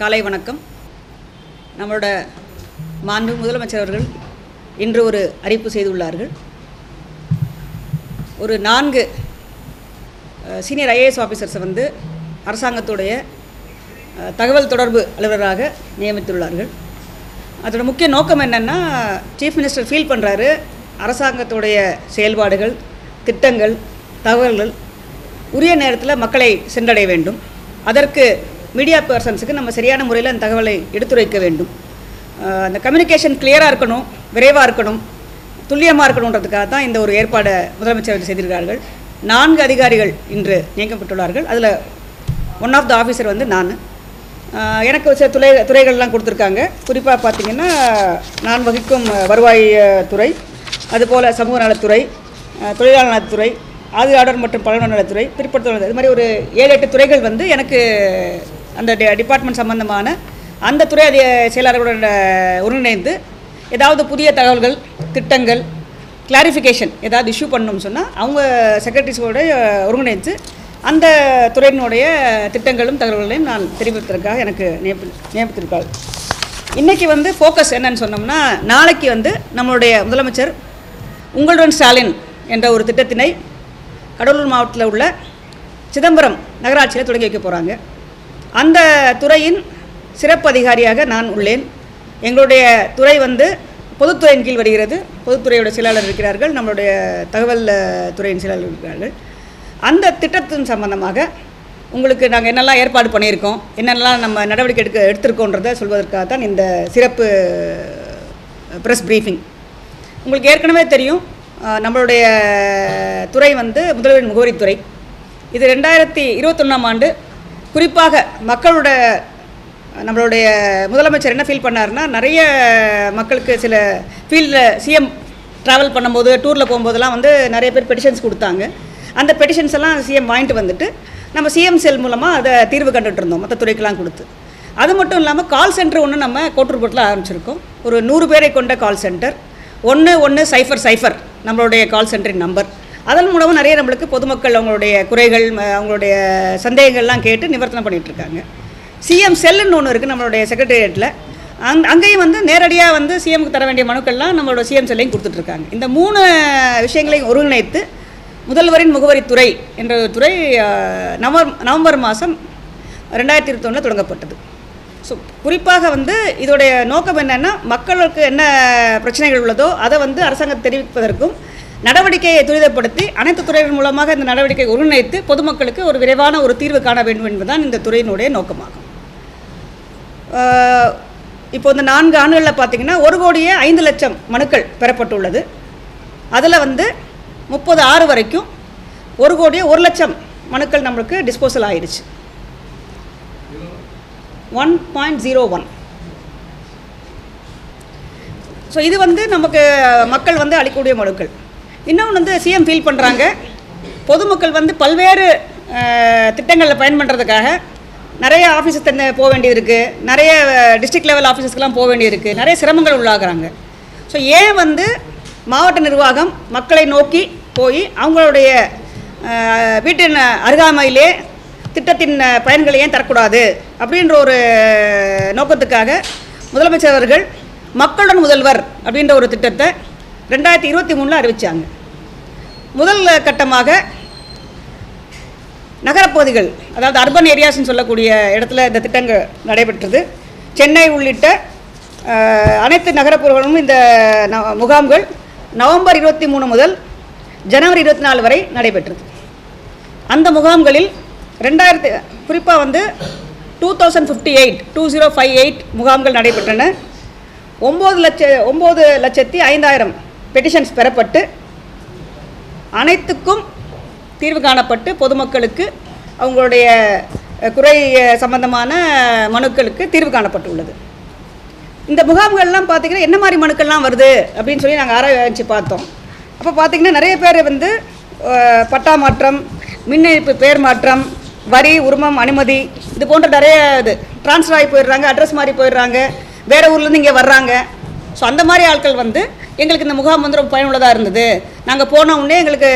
காலை வணக்கம். நம்மளோட மாண்பு முதலமைச்சர் அவர்கள் இன்று ஒரு அறிவிப்பு செய்துள்ளார்கள். ஒரு நான்கு சீனியர் ஐஏஎஸ் ஆஃபீஸர்ஸை வந்து அரசாங்கத்துடைய தகவல் தொடர்பு அலுவலராக நியமித்துள்ளார்கள். அதோட முக்கிய நோக்கம் என்னென்னா சீஃப் மினிஸ்டர் ஃபீல் பண்ணுறாரு அரசாங்கத்துடைய செயல்பாடுகள் திட்டங்கள் தகவல்கள் உரிய நேரத்தில் மக்களை சென்றடைய வேண்டும். அதற்கு மீடியா பர்சன்ஸுக்கு நம்ம சரியான முறையில் அந்த தகவலை எடுத்துரைக்க வேண்டும். அந்த கம்யூனிகேஷன் கிளியராக இருக்கணும் விரைவாக இருக்கணும் துல்லியமாக இருக்கணுன்றதுக்காக தான் இந்த ஒரு ஏற்பாடை முதலமைச்சர் செய்திருக்கிறார்கள். நான்கு அதிகாரிகள் இன்று நியமிக்கப்பட்டுள்ளார்கள். அதில் ஒன் ஆஃப் த ஆஃபீஸர் வந்து நான். எனக்கு சில துறை துறைகள்லாம் கொடுத்துருக்காங்க. குறிப்பாக பார்த்தீங்கன்னா நான் வகிக்கும் வருவாய் துறை அதுபோல் சமூக நலத்துறை தொழிலாளர் நலத்துறை ஆதியாளர் மற்றும் பலன நலத்துறை பிற்படுத்தல் இது மாதிரி ஒரு ஏழு எட்டு துறைகள் வந்து எனக்கு அந்த டிபார்ட்மெண்ட் சம்பந்தமான அந்த துறை அதிக செயலாளர்களுடன் ஒருங்கிணைந்து ஏதாவது புதிய தகவல்கள் திட்டங்கள் கிளாரிஃபிகேஷன் ஏதாவது இஷ்யூ பண்ணணும்னு சொன்னால் அவங்க செக்ரட்டரிஸோட ஒருங்கிணைத்து அந்த துறையினுடைய திட்டங்களும் தகவல்களையும் நான் தெரிவிப்பதற்காக எனக்கு நியமி நியமித்திருக்காள் இன்றைக்கி வந்து ஃபோக்கஸ் என்னன்னு சொன்னோம்னா நாளைக்கு வந்து நம்மளுடைய முதலமைச்சர் உங்களுடன் ஸ்டாலின் என்ற ஒரு திட்டத்தினை கடலூர் மாவட்டத்தில் உள்ள சிதம்பரம் நகராட்சியில் தொடங்கி வைக்க போகிறாங்க அந்த துறையின் சிறப்பு அதிகாரியாக நான் உள்ளேன். எங்களுடைய துறை வந்து பொதுத்துறையின் கீழ் வருகிறது. பொதுத்துறையோட செயலாளர் இருக்கிறார்கள். நம்மளுடைய தகவல் துறையின் செயலாளர் இருக்கிறார்கள். அந்த திட்டத்தின் சம்பந்தமாக உங்களுக்கு நாங்கள் என்னெல்லாம் ஏற்பாடு பண்ணியிருக்கோம் என்னென்னலாம் நம்ம நடவடிக்கை எடுக்க எடுத்திருக்கோன்றதை சொல்வதற்காக தான் இந்த சிறப்பு ப்ரெஸ் ப்ரீஃபிங் உங்களுக்கு ஏற்கனவே தெரியும் நம்மளுடைய துறை வந்து முதல்வரின் முகவரித்துறை. இது ரெண்டாயிரத்தி இருபத்தொன்னாம் ஆண்டு குறிப்பாக மக்களோட நம்மளுடைய முதலமைச்சர் என்ன ஃபீல் பண்ணாருன்னா நிறைய மக்களுக்கு சில ஃபீல்டில் சிஎம் ட்ராவல் பண்ணும்போது டூரில் போகும்போதெல்லாம் வந்து நிறைய பேர் பெட்டிஷன்ஸ் கொடுத்தாங்க. அந்த பெட்டிஷன்ஸ் எல்லாம் சிஎம் வாங்கிட்டு வந்துட்டு நம்ம சிஎம் செல் மூலமாக அதை தீர்வு கண்டுட்டு இருந்தோம் மற்ற துறைக்கெலாம் கொடுத்து. அது மட்டும் இல்லாமல் கால் சென்டர் ஒன்று நம்ம கோட்டூர்போட்டில் ஆரம்பிச்சிருக்கோம். ஒரு நூறு பேரை கொண்ட கால் சென்டர் ஒன்று ஒன்று சைஃபர் சைஃபர் நம்மளுடைய கால் சென்டரின் நம்பர் அதன் மூலமாக நிறைய நம்மளுக்கு பொதுமக்கள் அவங்களுடைய குறைகள் ம- அவங்களுடைய சந்தேகங்கள்லாம் கேட்டு நிவர்த்தனம் பண்ணிகிட்ருக்காங்க இருக்காங்க சிஎம் செல்லுன்னு ஒன்று இருக்குது நம்மளுடைய செக்ரட்டேரியட்டில் அங் அங்கேயும் வந்து நேரடியாக வந்து சிஎம்க்கு தர வேண்டிய மனுக்கள்லாம் நம்மளோட சிஎம் செல்லையும் கொடுத்துட்ருக்காங்க இந்த மூணு விஷயங்களையும் ஒருங்கிணைத்து முதல்வரின் முகவரித்துறை என்ற ஒரு துறை நவம்பர் நவம்பர் மாதம் ரெண்டாயிரத்தி இருபத்தொன்னில் தொடங்கப்பட்டது. ஸோ குறிப்பாக வந்து இதோடைய நோக்கம் என்னென்னா மக்களுக்கு என்ன பிரச்சனைகள் உள்ளதோ அதை வந்து அரசாங்கம் தெரிவிப்பதற்கும் நடவடிக்கையை துரிதப்படுத்தி அனைத்து துறைகள் மூலமாக இந்த நடவடிக்கை ஒருங்கிணைத்து பொதுமக்களுக்கு ஒரு விரைவான ஒரு தீர்வு காண வேண்டும் என்பதுதான் இந்த துறையினுடைய நோக்கமாகும். இப்போ இந்த நான்கு ஆண்டுகளில் பார்த்தீங்கன்னா ஒரு கோடியே ஐந்து லட்சம் மனுக்கள் பெறப்பட்டுள்ளது. அதில் வந்து முப்பது ஆறு வரைக்கும் ஒரு கோடியே ஒரு லட்சம் மனுக்கள் நம்மளுக்கு டிஸ்போசல் ஆயிடுச்சு. One point zero one. So இது வந்து நமக்கு மக்கள் வந்து அளிக்கக்கூடிய மனுக்கள். இன்னொன்று வந்து சிஎம் ஃபீல் பண்ணுறாங்க பொதுமக்கள் வந்து பல்வேறு திட்டங்களில் பயன் பண்ணுறதுக்காக நிறைய ஆஃபீஸஸ் தந்து போக வேண்டியது இருக்குது நிறைய டிஸ்ட்ரிக்ட் லெவல் ஆஃபீஸஸ்க்கெலாம் போக வேண்டியது இருக்குது நிறைய சிரமங்கள் உள்ளாகுறாங்க. ஸோ ஏன் வந்து மாவட்ட நிர்வாகம் மக்களை நோக்கி போய் அவங்களுடைய வீட்டின் அருகாமையிலே திட்டத்தின் பயன்களை ஏன் தரக்கூடாது அப்படின்ற ஒரு நோக்கத்துக்காக முதலமைச்சர் அவர்கள் மக்களுடன் முதல்வர் அப்படின்ற ஒரு திட்டத்தை ரெண்டாயிரத்தி இருபத்தி மூணில் அறிவித்தாங்க முதல் கட்டமாக நகரப்பகுதிகள் அதாவது அர்பன் ஏரியாஸ்னு சொல்லக்கூடிய இடத்துல இந்த திட்டங்கள் நடைபெற்றது. சென்னை உள்ளிட்ட அனைத்து நகரப்புறங்களும் இந்த ந- முகாம்கள் நவம்பர் இருபத்தி மூணு முதல் ஜனவரி இருபத்தி நாலு வரை நடைபெற்றது. அந்த முகாம்களில் ரெண்டாயிரத்து குறிப்பாக வந்து two thousand fifty eight two zero five eight முகாம்கள் நடைபெற்றன. ஒம்பது லட்ச ஒம்பது லட்சத்தி ஐந்தாயிரம் பெட்டிஷன்ஸ் பெறப்பட்டு அனைத்துக்கும் தீர்வு காணப்பட்டு பொதுமக்களுக்கு அவங்களுடைய குறை சம்பந்தமான மனுக்களுக்கு தீர்வு காணப்பட்டுள்ளது. இந்த முகாம்கள்லாம் பார்த்தீங்கன்னா என்ன மாதிரி மனுக்கள்லாம் வருது அப்படின்னு சொல்லி நாங்கள் ஆராய்ச்சி பார்த்தோம். அப்போ பார்த்தீங்கன்னா நிறைய பேர் வந்து பட்டா மாற்றம் மின் இணைப்பு பேர் மாற்றம் வரி உரிமம் அனுமதி இது போன்ற நிறைய இது ட்ரான்ஸ்ஃபர் ஆகி போயிடுறாங்க அட்ரஸ் மாறி போயிடுறாங்க வேறு ஊர்லேருந்து இங்கே வர்றாங்க. ஸோ அந்த மாதிரி ஆட்கள் வந்து எங்களுக்கு இந்த முகாம் வந்து ரொம்ப பயனுள்ளதாக இருந்தது. நாங்கள் போன உடனே எங்களுக்கு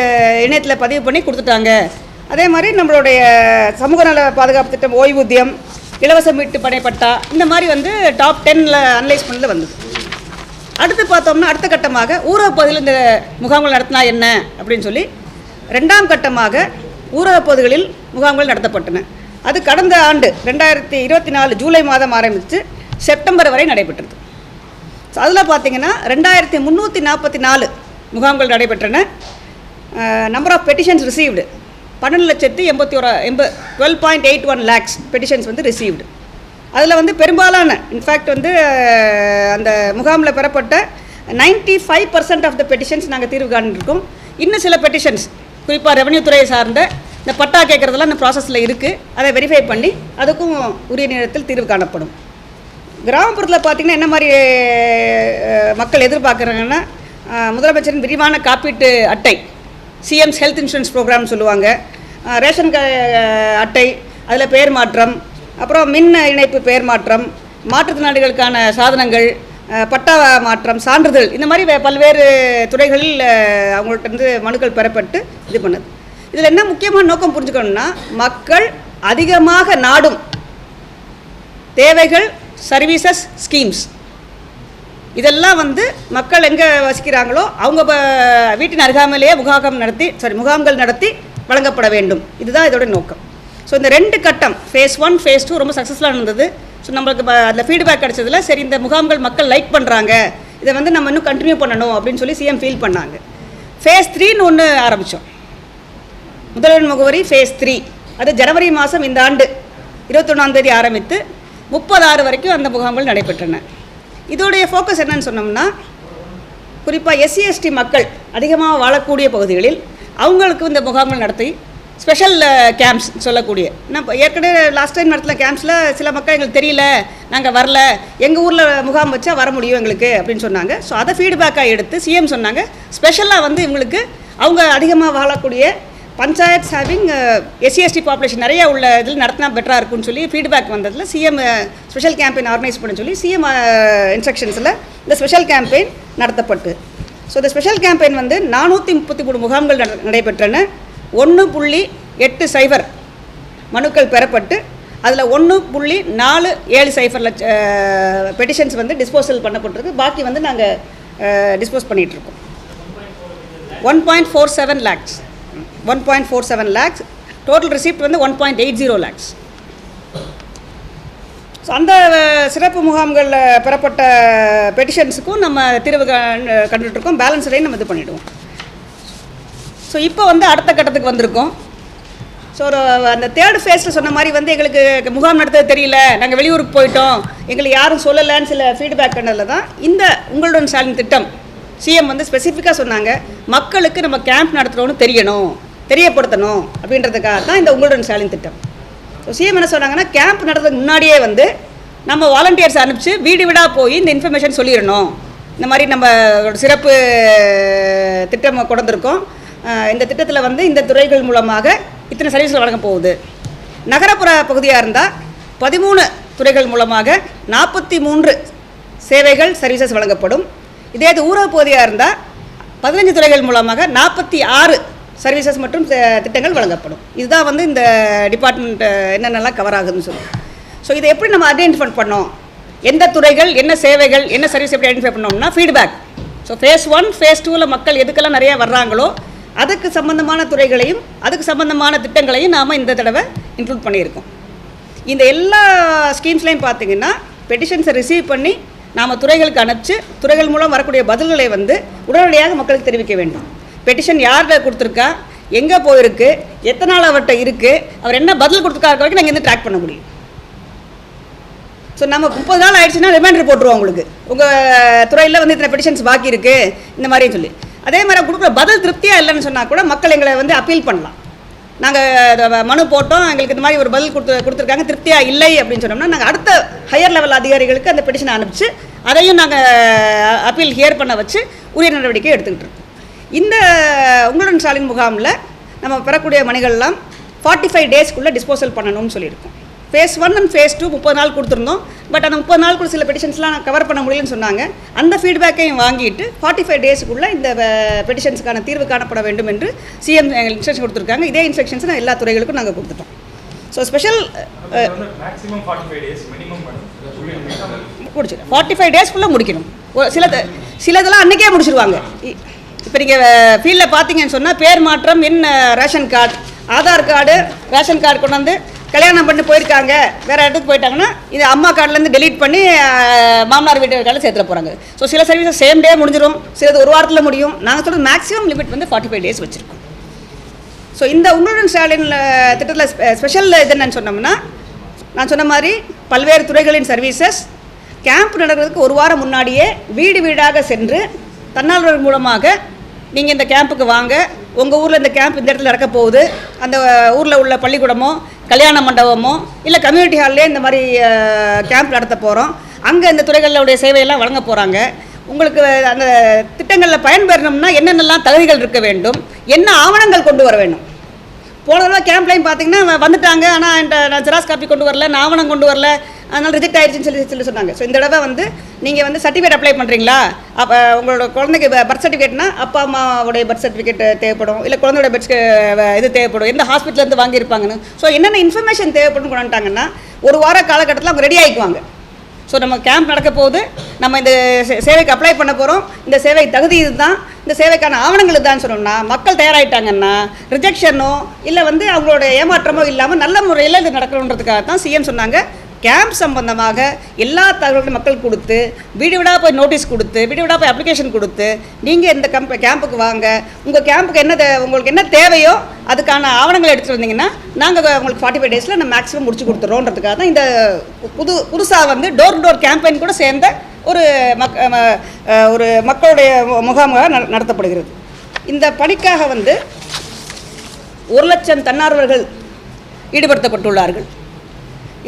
இணையத்தில் பதிவு பண்ணி கொடுத்துட்டாங்க. அதே மாதிரி நம்மளுடைய சமூக நல பாதுகாப்பு திட்டம் ஓய்வூதியம் இலவச மீட்டு படைப்பட்டா இந்த மாதிரி வந்து டாப் டென்னில் அனலைஸ் பண்ணல வந்தது. அடுத்து பார்த்தோம்னா அடுத்த கட்டமாக ஊரக பகுதியில் இந்த முகாம்கள் நடத்தினா என்ன அப்படின்னு சொல்லி ரெண்டாம் கட்டமாக ஊரக பகுதிகளில் முகாம்கள் நடத்தப்பட்டன. அது கடந்த ஆண்டு ரெண்டாயிரத்தி இருபத்தி நாலு ஜூலை மாதம் ஆரம்பித்து செப்டம்பர் வரை நடைபெற்றது. ஸோ அதில் பார்த்தீங்கன்னா ரெண்டாயிரத்தி முந்நூற்றி நாற்பத்தி நாலு முகாம்கள் நடைபெற்றன. நம்பர் ஆஃப் பெட்டிஷன்ஸ் ரிசீவ்டு பன்னெண்டு லட்சத்து எண்பத்தி ஒரு எண்பது twelve point eight one lakhs petitions வந்து ரிசீவ்டு அதில் வந்து பெரும்பாலான இன்ஃபேக்ட் வந்து அந்த முகாமில் பெறப்பட்ட 95% five percent of the petitions நாங்கள் தீர்வு காணிருக்கோம் இன்னும் சில பெட்டிஷன்ஸ் குறிப்பாக ரெவன்யூ துறையை சார்ந்த இந்த பட்டா கேட்குறதெல்லாம் இந்த ப்ராசஸில் இருக்குது அதை வெரிஃபை பண்ணி அதுக்கும் உரிய நேரத்தில் தீர்வு காணப்படும். கிராமப்புறத்தில் பார்த்திங்கன்னா என்ன மாதிரி மக்கள் எதிர்பார்க்குறாங்கன்னா முதலமைச்சரின் விரிவான காப்பீட்டு அட்டை சிஎம்ஸ் ஹெல்த் இன்சூரன்ஸ் ப்ரோக்ராம்னு சொல்லுவாங்க. ரேஷன் க அட்டை அதில் பெயர் மாற்றம் அப்புறம் மின் இணைப்பு பெயர் மாற்றம் மாற்றுத்திறனாளிகளுக்கான சாதனங்கள் பட்டா மாற்றம் சான்றிதழ் இந்த மாதிரி வே- பல்வேறு துறைகளில் அவங்கள்ட்ட இருந்து மனுக்கள் பெறப்பட்டு இது பண்ணுது. இதில் என்ன முக்கியமான நோக்கம் புரிஞ்சுக்கணும்னா மக்கள் அதிகமாக நாடும் தேவைகள் சர்வீசஸ் ஸ்கீம்ஸ் இதெல்லாம் வந்து மக்கள் எங்கே வசிக்கிறாங்களோ அவங்க ப- வீட்டின் அருகாமையிலேயே முகாகம் நடத்தி சாரி முகாம்கள் நடத்தி வழங்கப்பட வேண்டும். இதுதான் இதோட நோக்கம். ஸோ இந்த ரெண்டு கட்டம் ஃபேஸ் ஒன் ஃபேஸ் டூ ரொம்ப சக்ஸஸ்ஃபுல்லாக இருந்தது ஸோ நம்மளுக்கு அதில் ஃபீட்பேக் கிடைச்சதில் சரி இந்த முகாம்கள் மக்கள் லைக் பண்ணுறாங்க இதை வந்து நம்ம இன்னும் கண்டினியூ பண்ணணும் அப்படின்னு சொல்லி சிஎம் ஃபீல் பண்ணாங்க. ஃபேஸ் த்ரீன்னு ஒன்று ஆரம்பித்தோம் முதல்வர் முகவரி ஃபேஸ் த்ரீ அது ஜனவரி மாதம் இந்த ஆண்டு இருபத்தொன்னாந்தேதி ஆரம்பித்து முப்பது ஆறு வரைக்கும் அந்த முகாம்கள் நடைபெற்றன. இதோடைய ஃபோக்கஸ் என்னன்னு சொன்னோம்னா குறிப்பாக எஸ்சி எஸ்டி மக்கள் அதிகமாக வாழக்கூடிய பகுதிகளில் அவங்களுக்கு இந்த முகாம்கள் நடத்தி ஸ்பெஷல் கேம்ப்ஸ் சொல்லக்கூடிய. நான் ஏற்கனவே லாஸ்ட் டைம் நடத்தின கேம்ப்ஸில் சில மக்கள் எங்களுக்கு தெரியல நாங்கள் வரல எங்கள் ஊரில் முகாம் வச்சா வர முடியும் எங்களுக்கு அப்படின்னு சொன்னாங்க. ஸோ அதை ஃபீட்பேக்காக எடுத்து சிஎம் சொன்னாங்க. ஸ்பெஷலாக வந்து இவங்களுக்கு அவங்க அதிகமாக வாழக்கூடிய பஞ்சாயத் ஹேவிங் எஸ்சிஎஸ்டி பாப்புலேஷன் நிறைய உள்ள இதில் நடத்தினா பெட்டராக இருக்கும்னு சொல்லி ஃபீட்பேக் வந்ததில் சிஎம் ஸ்பெஷல் கேம்பெயின் ஆர்கனைஸ் பண்ண சொல்லி சிஎம் இன்ஸ்ட்ரக்ஷன்ஸில் இந்த ஸ்பெஷல் கேம்பெயின் நடத்தப்பட்டு. ஸோ இந்த ஸ்பெஷல் கேம்பெயின் வந்து நானூற்றி முப்பத்தி மூணு முகாம்கள் நடைபெற்றன. ஒன்று புள்ளி எட்டு சைபர் மனுக்கள் பெறப்பட்டு அதில் ஒன்று புள்ளி நாலு ஏழு சைஃபர் லட்ச பெட்டிஷன்ஸ் வந்து டிஸ்போசல் பண்ணப்பட்டிருக்கு. பாக்கி வந்து நாங்கள் டிஸ்போஸ் பண்ணிகிட்ருக்கோம் one point four seven lakhs one point four seven lakhs total receipt வந்து one point eight zero lakhs so அந்த சிறப்பு முகாம்களில் பெறப்பட்ட பெட்டிஷன்ஸுக்கும் நம்ம தீர்வு கண்டுட்ருக்கோம். பேலன்ஸ் நம்ம இது பண்ணிவிடுவோம் ஸோ இப்போ வந்து அடுத்த கட்டத்துக்கு வந்திருக்கோம். ஸோ ஒரு அந்த தேர்ட் ஃபேஸில் சொன்ன மாதிரி வந்து எங்களுக்கு முகாம் நடத்தது தெரியல. நாங்கள் வெளியூருக்கு போயிட்டோம். எங்களுக்கு யாரும் சொல்லலைன்னு சில ஃபீட்பேக் பண்ணதில் தான் இந்த உங்களுடன் ஸ்டாலின் திட்டம். சிஎம் வந்து ஸ்பெசிஃபிக்காக சொன்னாங்க. மக்களுக்கு நம்ம கேம்ப் நடத்துகிறோன்னு தெரியணும். தெரியப்படுத்தணும் அப்படின்றதுக்காக தான் இந்த உங்களுடன் ஸ்டாலின் திட்டம். ஸோ சிஎம் என்ன சொன்னாங்கன்னா கேம்ப் நடத்துறதுக்கு முன்னாடியே வந்து நம்ம வாலண்டியர்ஸ் அனுப்பிச்சு வீடு வீடாக போய் இந்த இன்ஃபர்மேஷன் சொல்லிடணும். இந்த மாதிரி நம்ம ஒரு சிறப்பு திட்டம் கொண்டிருக்கோம் இந்த திட்டத்தில் வந்து இந்த துறைகள் மூலமாக இத்தனை சர்வீஸ்கள் வழங்க போகுது. நகரப்புற பகுதியாக இருந்தால் பதிமூணு துறைகள் மூலமாக நாற்பத்தி மூன்று சேவைகள் சர்வீசஸ் வழங்கப்படும். இதே இது ஊரக பகுதியாக இருந்தால் பதினஞ்சு துறைகள் மூலமாக நாற்பத்தி ஆறு சர்வீசஸ் மற்றும் திட்டங்கள் வழங்கப்படும். இதுதான் வந்து இந்த டிபார்ட்மெண்ட் என்னென்னலாம் கவர் ஆகுதுன்னு சொல்லி. ஸோ இதை எப்படி நம்ம ஐடென்டிஃபை பண்ணோம்? எந்த துறைகள் என்ன சேவைகள் என்ன சர்வீஸ் எப்படி ஐடென்டிஃபை பண்ணோம்னா feedback so phase one phase டூவில் மக்கள் எதுக்கெல்லாம் நிறையா வர்றாங்களோ அதுக்கு சம்மந்தமான துறைகளையும் அதுக்கு சம்மந்தமான திட்டங்களையும் நாம் இந்த தடவை இன்க்ளூட் பண்ணியிருக்கோம். இந்த எல்லா ஸ்கீம்ஸ்லையும் பார்த்தீங்கன்னா பெட்டிஷன்ஸை ரிசீவ் பண்ணி நாம் துறைகளுக்கு அனுப்பிச்சு துறைகள் மூலம் வரக்கூடிய பதில்களை வந்து உடனடியாக மக்களுக்கு தெரிவிக்க வேண்டும். பெட்டிஷன் யார்கிட்ட கொடுத்துருக்கா? எங்கே போயிருக்கு? எத்தனை நாள் அவர்கிட்ட இருக்குது அவர் என்ன பதில் கொடுத்துருக்காரு வரைக்கும் நாங்கள் வந்து ட்ராக் பண்ண முடியும் ஸோ நம்ம முப்பது நாள் ஆயிடுச்சுன்னா ரிமைண்டர் போட்டுருவோம் உங்களுக்கு. உங்கள் துறையில் வந்து இத்தனை பெட்டிஷன்ஸ் பாக்கி இருக்குது இந்த மாதிரியும் சொல்லி. அதே மாதிரி கொடுக்குற பதில் திருப்தியாக இல்லைன்னு சொன்னால் கூட மக்கள் எங்களை வந்து அப்பீல் பண்ணலாம். நாங்கள் மனு போட்டோம். எங்களுக்கு இந்த மாதிரி ஒரு பதில் கொடுத்து கொடுத்துருக்காங்க. திருப்தியாக இல்லை அப்படின்னு சொன்னோம்னா நாங்கள் அடுத்த ஹையர் லெவல் அதிகாரிகளுக்கு அந்த பெட்டிஷனை அனுப்பிச்சு அதையும் நாங்கள் அப்பீல் ஹியர் பண்ண வச்சு உரிய நடவடிக்கை எடுத்துக்கிட்டு இருக்கோம். இந்த உங்களுடன் ஸ்டாலின் முகாமில் நம்ம பெறக்கூடிய மணிகள்லாம் ஃபார்ட்டி ஃபைவ் டேஸ்க்குள்ளே டிஸ்போசல் பண்ணணும்னு சொல்லியிருக்கோம். Phase one and phase two முப்பது நாள் கொடுத்துருந்தோம். பட் அந்த முப்பது நாளுக்குள்ள சில பெட்டிஷன்ஸ்லாம் கவர் பண்ண முடியலன்னு சொன்னாங்க. அந்த ஃபீட்பேக்கையும் வாங்கிட்டு ஃபார்ட்டி ஃபைவ் டேஸுக்குள்ளே இந்த பெட்டிஷன்ஸுக்கான தீர்வு காணப்பட வேண்டும் என்று சிஎம் இன்ஸ்ட்ரக்ஷன் கொடுத்துருக்காங்க. இதே இன்ஸ்ட்ரக்ஷன்ஸ் நான் எல்லா துறைகளுக்கும் நாங்கள் கொடுத்துட்டோம். So special maximum forty five டேஸ்க்குள்ளே முடிக்கணும். சில சிலதெல்லாம் அன்றைக்கே முடிச்சிருவாங்க. இப்போ நீங்கள் ஃபீல்டில் பார்த்தீங்கன்னு சொன்னால் பேர் மாற்றம் in ration card Aadhaar card ration card கொண்டு வந்து கல்யாணம் பண்ணி போயிருக்காங்க. வேறு இடத்துக்கு போயிட்டாங்கன்னா இது அம்மா கார்டுலேருந்து டெலீட் பண்ணி மாமனார் வீட்டு கார்டில் சேர்த்துல போகிறாங்க ஸோ சில சர்வீஸஸ் சேம் டே முடிஞ்சிடும் சிலது ஒரு வாரத்தில் முடியும். நாங்கள் சொல்கிறது மேக்ஸிமம் லிமிட் வந்து ஃபார்ட்டி ஃபைவ் டேஸ் வச்சுருக்கோம். ஸோ இந்த உங்களுடன் ஸ்டாலின் திட்டத்தில் ஸ்பெஷல் இது என்னன்னு சொன்னோம்னா நான் சொன்ன மாதிரி பல்வேறு துறைகளின் சர்வீசஸ் கேம்ப் நடக்கிறதுக்கு ஒரு வாரம் முன்னாடியே வீடு வீடாக சென்று தன்னார்வலர் மூலமாக நீங்கள் இந்த கேம்புக்கு வாங்க. உங்கள் ஊரில் இந்த கேம்ப் இந்த இடத்துல நடக்க போகுது. அந்த ஊரில் உள்ள பள்ளிக்கூடமோ கல்யாண மண்டபமோ இல்லை கம்யூனிட்டி ஹால்லே இந்த மாதிரி கேம்ப் நடத்த போகிறோம் அங்கே இந்த துறைகளுடைய சேவையெல்லாம் வழங்க போகிறாங்க உங்களுக்கு அந்த திட்டங்களில் பயன்பெறணும்னா என்னென்னலாம் தகுதிகள் இருக்க வேண்டும்? என்ன ஆவணங்கள் கொண்டு வர வேண்டும்? போன தடவை கேம்ப்லையும் பார்த்தீங்கன்னா வந்துட்டாங்க. ஆனால் என்கிட்ட நான் ஜெராக்ஸ் காப்பி கொண்டு வரல நான் ஆவணம் கொண்டு வரல. அதனால் ரிஜெக்ட் ஆயிடுச்சுன்னு சொல்லி சொல்லி சொன்னாங்க. ஸோ இந்த தடவை வந்து நீங்கள் வந்து சர்டிஃபிகேட் அப்ளை பண்ணுறீங்களா அப்போ உங்களோட குழந்தைக்கு பர்த் சர்டிஃபிகேட்னா அப்பா அம்மாவுடைய பர்த் சர்டிஃபிகேட் தேவைப்படும். இல்லை குழந்தையோட பர்த் இது தேவைப்படும். எந்த ஹாஸ்பிட்டலேருந்து வாங்கியிருப்பாங்கன்னு. ஸோ என்னென்ன இன்ஃபர்மேஷன் தேவைப்படும் கொண்டுட்டாங்கன்னா ஒரு வார காலகட்டத்தில் அவங்க ரெடி ஆகிக்குவாங்க ஸோ நம்ம கேம்ப் நடக்க போகுது. நம்ம இந்த சே- சேவைக்கு அப்ளை பண்ண போகிறோம் இந்த சேவை தகுதி இதுதான். இந்த சேவைக்கான ஆவணங்கள் இதுதான் சொன்னோம்னா மக்கள் தயாராகிட்டாங்கன்னா ரிஜெக்ஷனோ இல்லை வந்து அவங்களோட ஏமாற்றமோ இல்லாமல் நல்ல முறையில் இது நடக்கணுன்றதுக்காக தான் சிஎம் சொன்னாங்க. கேம்ப் சம்பந்தமாக எல்லா தகவல்களும் மக்கள் கொடுத்து வீடு வீடாக போய் நோட்டீஸ் கொடுத்து வீடு வீடாக போய் அப்ளிகேஷன் கொடுத்து நீங்கள் இந்த கம்ப கேம்புக்கு வாங்க. உங்கள் கேம்புக்கு என்ன தே- உங்களுக்கு என்ன தேவையோ அதுக்கான ஆவணங்கள் எடுத்துகிட்டு வந்தீங்கன்னா நாங்கள் உங்களுக்கு ஃபார்ட்டி ஃபைவ் டேஸில் நம்ம மேக்ஸிமம் முடிச்சு கொடுத்துறோன்றதுக்காக தான் இந்த புது புதுசாக வந்து டோர் டோர் கேம்பெயின் கூட சேர்ந்த ஒரு மக் ஒரு மக்களுடைய மு- முகாமாக நடத்தப்படுகிறது. இந்த பணிக்காக வந்து ஒரு லட்சம் தன்னார்வர்கள் ஈடுபடுத்தப்பட்டுள்ளார்கள்.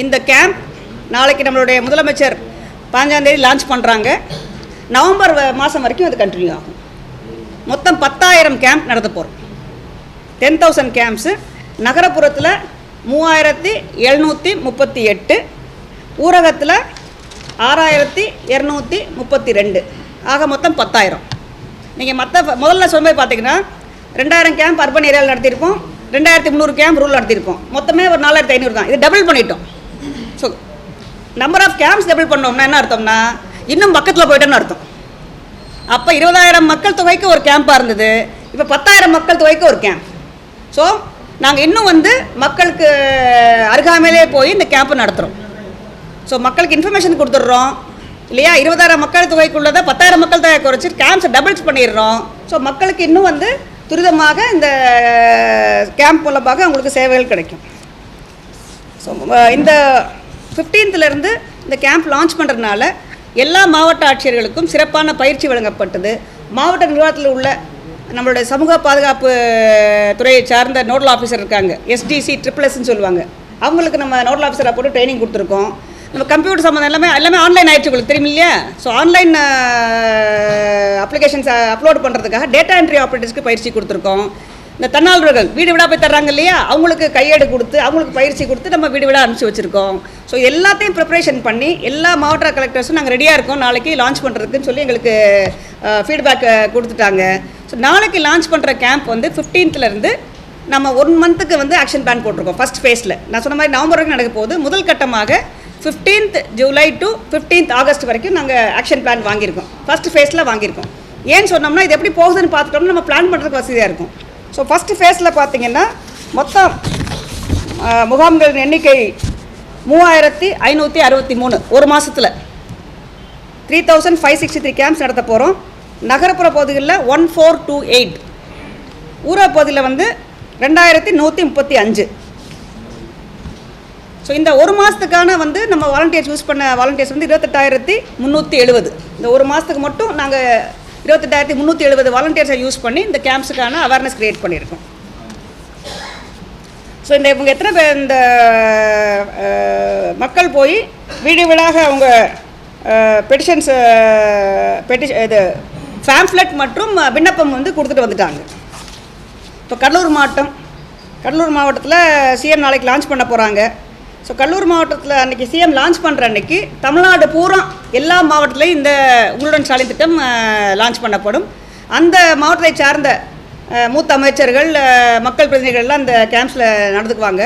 இந்த கேம்ப் நாளைக்கு நம்மளுடைய முதலமைச்சர் பாஞ்சாந்தேதி லான்ச் பண்ணுறாங்க நவம்பர் மாதம் வரைக்கும் அது கண்டினியூ ஆகும். மொத்தம் பத்தாயிரம் கேம்ப் நடத்த போகிறோம் டென் தௌசண்ட் கேம்ப்ஸு நகரப்புறத்தில் மூவாயிரத்தி எழுநூற்றி முப்பத்தி எட்டு ஊரகத்தில் ஆறாயிரத்தி இரநூத்தி முப்பத்தி ரெண்டு. ஆக மொத்தம் பத்தாயிரம். நீங்கள் மற்ற முதல்ல சொன்ன பார்த்தீங்கன்னா ரெண்டாயிரம் கேம்ப் அர்பன் ஏரியாவில் நடத்தியிருப்போம். ரெண்டாயிரத்தி முந்நூறு கேம்ப் ரூல் நடத்தியிருப்போம். மொத்தமே ஒரு நாலாயிரத்தி ஐநூறு தான். இது டபுள் பண்ணிட்டோம். நம்பர் ஆஃப் கேம்ப்ஸ் டபுள் பண்ணோம்னா என்ன அர்த்தம்னா இன்னும் பக்கத்தில் போயிட்டோம்னு அர்த்தம். அப்போ இருபதாயிரம் மக்கள் தொகைக்கு ஒரு கேம்பாக இருந்தது. இப்போ பத்தாயிரம் மக்கள் தொகைக்கு ஒரு கேம்ப் ஸோ நாங்கள் இன்னும் வந்து மக்களுக்கு அருகாமையிலே போய் இந்த கேம்ப் நடத்துகிறோம் ஸோ மக்களுக்கு இன்ஃபர்மேஷன் கொடுத்துட்றோம். இல்லையா? இருபதாயிரம் மக்கள் தொகைக்குள்ளதை பத்தாயிரம் மக்கள் தொகை குறைச்சி கேம்ப்ஸை டபுள்ஸ் பண்ணிடுறோம். ஸோ மக்களுக்கு இன்னும் வந்து துரிதமாக இந்த கேம்ப் மூலமாக அவங்களுக்கு சேவைகள் கிடைக்கும். ஸோ இந்த 15th ல இருந்து இந்த கேம்ப் லான்ச் பண்ணுறதுனால எல்லா மாவட்ட ஆட்சியர்களுக்கும் சிறப்பான பயிற்சி வழங்கப்பட்டது. மாவட்ட நிர்வாகத்தில் உள்ள நம்மளுடைய சமூக பாதுகாப்பு துறையை சார்ந்த நோடல் ஆஃபீஸர் இருக்காங்க. எஸ்டிசி ட்ரிபிள் எஸ்ன்னு சொல்லுவாங்க. அவங்களுக்கு நம்ம நோடல் ஆஃபீஸராக போட்டு ட்ரைனிங் கொடுத்துருக்கோம். நம்ம கம்ப்யூட்டர் சம்மந்தம் எல்லாமே எல்லாமே ஆன்லைன் ஆயிடுச்சு உங்களுக்கு தெரியும் இல்லையா? ஸோ ஆன்லைன் அப்ளிகேஷன்ஸ் அப்லோட் பண்ணுறதுக்காக டேட்டா என்ட்ரி ஆப்ரேட்டர்ஸ்க்கு பயிற்சி கொடுத்துருக்கோம். இந்த தன்னார்வர்கள் வீடு வீடாக போய் தர்றாங்க இல்லையா? அவங்களுக்கு கையேடு கொடுத்து அவங்களுக்கு பயிற்சி கொடுத்து நம்ம வீடு வீடாக அனுப்பிச்சி வச்சுருக்கோம். ஸோ எல்லாத்தையும் ப்ரிப்பரேஷன் பண்ணி எல்லா மாவட்ட கலெக்டர்ஸும் நாங்கள் ரெடியாக இருக்கோம். நாளைக்கு லான்ச் பண்ணுறதுக்குன்னு சொல்லி எங்களுக்கு ஃபீட்பேக் கொடுத்துட்டாங்க. ஸோ நாளைக்கு லான்ச் பண்ணுற கேம்ப் வந்து 15th ல இருந்து நம்ம ஒன் மந்த்துக்கு வந்து ஆக்ஷன் பிளான் போட்டிருக்கோம் ஃபர்ஸ்ட் ஃபேஸில் நான் சொன்ன மாதிரி நவம்பர் வரைக்கும் நடக்க போகுது. முதல் கட்டமாக 15th July to 15th August வரைக்கும் நாங்கள் ஆக்ஷன் பிளான் வாங்கியிருக்கோம். ஃபர்ஸ்ட் ஃபேஸில் வாங்கியிருக்கோம். ஏன்னு சொன்னோம்னா இது எப்படி போகுதுன்னு பார்த்துட்டோம்னா நம்ம பிளான் பண்ணுறதுக்கு வசதியாக இருக்கும். ஸோ ஃபஸ்ட்டு ஃபேஸில் பார்த்தீங்கன்னா மொத்தம் முகாம்களின் எண்ணிக்கை மூவாயிரத்தி ஐநூற்றி அறுபத்தி மூணு. ஒரு மாதத்தில் three thousand five sixty three camps நடத்த போகிறோம் நகர்ப்புற பகுதிகளில் ஒன் ஃபோர் டூ எயிட் ஊரக பகுதியில் வந்து ரெண்டாயிரத்தி நூற்றி முப்பத்தி அஞ்சு. ஸோ இந்த ஒரு மாதத்துக்கான வந்து நம்ம வாலண்டியர்ஸ் யூஸ் பண்ண வாலண்டியர்ஸ் வந்து இருபத்தெட்டாயிரத்தி முந்நூற்றி எழுபது. இந்த ஒரு மாதத்துக்கு மட்டும் நாங்கள் இருபத்தெட்டாயிரத்தி முந்நூற்றி எழுபது வாலண்டியர்ஸை யூஸ் பண்ணி இந்த கேம்ப்ஸுக்கான அவேர்னஸ் க்ரியேட் பண்ணியிருக்கோம். ஸோ இந்த இவங்க எத்தனை பேர் இந்த மக்கள் போய் வீடு வீடாக அவங்க பெட்டிஷன்ஸ் பெட்டி இது ஃபேம்ஃப்லெட் மற்றும் விண்ணப்பம் வந்து கொடுத்துட்டு வந்துட்டாங்க. இப்போ கடலூர் மாவட்டம் கடலூர் மாவட்டத்தில் சிஎம் நாளைக்கு லான்ச் பண்ண போகிறாங்க ஸோ கடலூர் மாவட்டத்தில் அன்றைக்கி சிஎம் லான்ச் பண்ணுற அன்னைக்கு தமிழ்நாடு பூரா எல்லா மாவட்டத்திலையும் இந்த உங்களுடன் ஸ்டாலின் திட்டம் லான்ச் பண்ணப்படும். அந்த மாவட்டத்தை சார்ந்த மூத்த அமைச்சர்கள் மக்கள் பிரதிநிதிகள்லாம் அந்த கேம்ப்ஸில் நடந்துக்குவாங்க.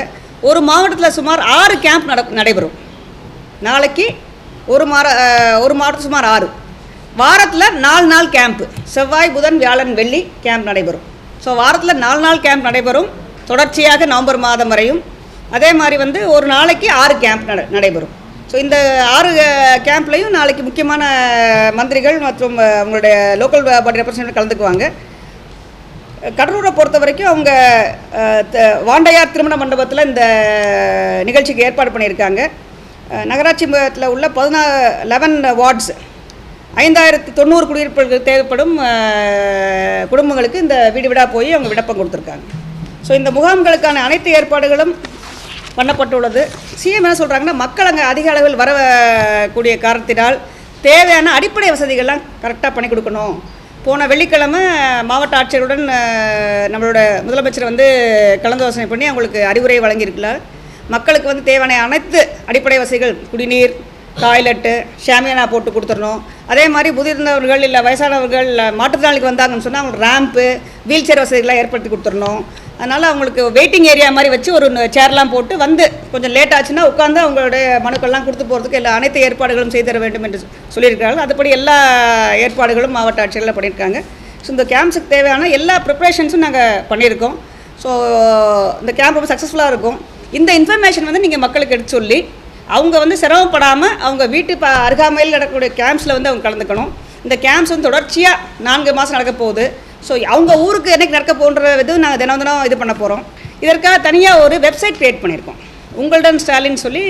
ஒரு மாவட்டத்தில் சுமார் ஆறு கேம்ப் நட நடைபெறும். நாளைக்கு ஒரு மார ஒரு மாவட்டம் சுமார் ஆறு. வாரத்தில் நாலு நாள் கேம்ப்பு செவ்வாய் புதன் வியாழன் வெள்ளி கேம்ப் நடைபெறும். ஸோ வாரத்தில் நாலு நாள் கேம்ப் நடைபெறும். தொடர்ச்சியாக நவம்பர் மாதம் வரையும். அதே மாதிரி வந்து ஒரு நாளைக்கு ஆறு கேம்ப் நட நடைபெறும். ஸோ இந்த ஆறு கேம்ப்லையும் நாளைக்கு முக்கியமான மந்திரிகள் மற்றும் அவங்களுடைய லோக்கல் பாடி ரெப்ரசன்டேட்டிவ் கலந்துக்குவாங்க. கடலூரை பொறுத்த வரைக்கும் அவங்க த- வாண்டையார் திருமண மண்டபத்தில் இந்த நிகழ்ச்சிக்கு ஏற்பாடு பண்ணியிருக்காங்க. நகராட்சி மண்டலத்தில் உள்ள பதினா லெவன் வார்ட்ஸ் ஐந்தாயிரத்து தொண்ணூறு குடியிருப்புகள் தேவைப்படும் குடும்பங்களுக்கு இந்த வீடு வீடாக போய் அவங்க விண்ணப்பம் கொடுத்துருக்காங்க. ஸோ இந்த முகாம்களுக்கான அனைத்து ஏற்பாடுகளும் பண்ணப்பட்டுள்ளது. சிஎம் என்ன சொல்கிறாங்கன்னா மக்கள் அங்கே அதிக அளவில் வரக்கூடிய காரணத்தினால் தேவையான அடிப்படை வசதிகள்லாம் கரெக்டாக பண்ணி கொடுக்கணும். போன வெள்ளிக்கிழமை மாவட்ட ஆட்சியருடன் நம்மளோட முதலமைச்சர் வந்து கலந்தாலோசனை பண்ணி அவங்களுக்கு அறிவுரை வழங்கியிருக்கலாம் மக்களுக்கு வந்து தேவையான அனைத்து அடிப்படை வசதிகள் குடிநீர் டாய்லெட்டு ஷாமியானா போட்டு கொடுத்துடணும். அதே மாதிரி முதிர்ந்தவர்கள் இல்லை வயசானவர்கள் மாற்றுத்திறனாளிக்கு வந்தாங்கன்னு சொன்னால் அவங்களுக்கு ரேம்ப்பு வீல் சேர் வசதிகள்லாம் ஏற்படுத்தி கொடுத்துடணும். அதனால் அவங்களுக்கு வெயிட்டிங் ஏரியா மாதிரி வச்சு ஒரு சேர்லாம் போட்டு வந்து கொஞ்சம் லேட் ஆச்சுன்னா உட்காந்து அவங்களுடைய மனுக்கள்லாம் கொடுத்து போகிறதுக்கு எல்லா அனைத்து ஏற்பாடுகளும் செய்து தர வேண்டும் என்று சொல்லியிருக்கிறார்கள். அதுபடி எல்லா ஏற்பாடுகளும் மாவட்ட ஆட்சியரில் பண்ணியிருக்காங்க. ஸோ இந்த கேம்ப்ஸுக்கு தேவையான எல்லா ப்ரிப்ரேஷன்ஸும் நாங்கள் பண்ணியிருக்கோம். ஸோ இந்த கேம்ப் ரொம்ப சக்ஸஸ்ஃபுல்லாக இருக்கும். இந்த இன்ஃபர்மேஷன் வந்து நீங்கள் மக்களுக்கு எடுத்து சொல்லி அவங்க வந்து சிரமப்படாமல் அவங்க வீட்டு ப அருகாமையில் நடக்கக்கூடிய கேம்ப்ஸில் வந்து அவங்க கலந்துக்கணும். இந்த கேம்ப்ஸ் வந்து தொடர்ச்சியாக நான்கு மாதம் நடக்க போகுது. ஸோ அவங்க ஊருக்கு என்னைக்கு நடக்க போன்ற இது நாங்கள் தினம் தினம் இது பண்ண போகிறோம் இதற்காக தனியாக ஒரு வெப்சைட் க்ரியேட் பண்ணியிருக்கோம். உங்களுடன் ஸ்டாலின் சொல்லி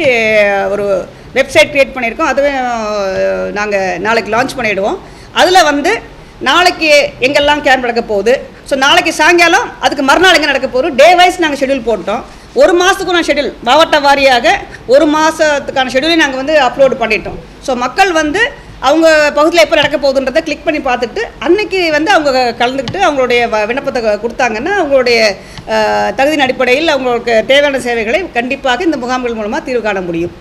ஒரு வெப்சைட் க்ரியேட் பண்ணியிருக்கோம். அதுவே நாங்கள் நாளைக்கு லான்ச் பண்ணிவிடுவோம் அதில் வந்து நாளைக்கு எங்கெல்லாம் கேம்ப் நடக்க போகுது? ஸோ நாளைக்கு சாயங்காலம் அதுக்கு மறுநாள் எங்கே நடக்க போகுது? டே வைஸ் நாங்கள் ஷெட்யூல் போட்டோம். ஒரு மாதத்துக்குள்ள ஷெட்யூல் மாவட்ட வாரியாக ஒரு மாதத்துக்கான ஷெட்யூலையும் நாங்கள் வந்து அப்லோடு பண்ணிட்டோம். ஸோ மக்கள் வந்து அவங்க பகுதியில் எப்போ நடக்க போகுதுன்றதை கிளிக் பண்ணி பார்த்துட்டு அன்னைக்கு வந்து அவங்க கலந்துக்கிட்டு அவங்களுடைய வ- விண்ணப்பத்தை கொடுத்தாங்கன்னா அவங்களுடைய தகுதியின் அடிப்படையில் அவங்களுக்கு தேவையான சேவைகளை கண்டிப்பாக இந்த முகாம்கள் மூலமாக தீர்வு காண முடியும்.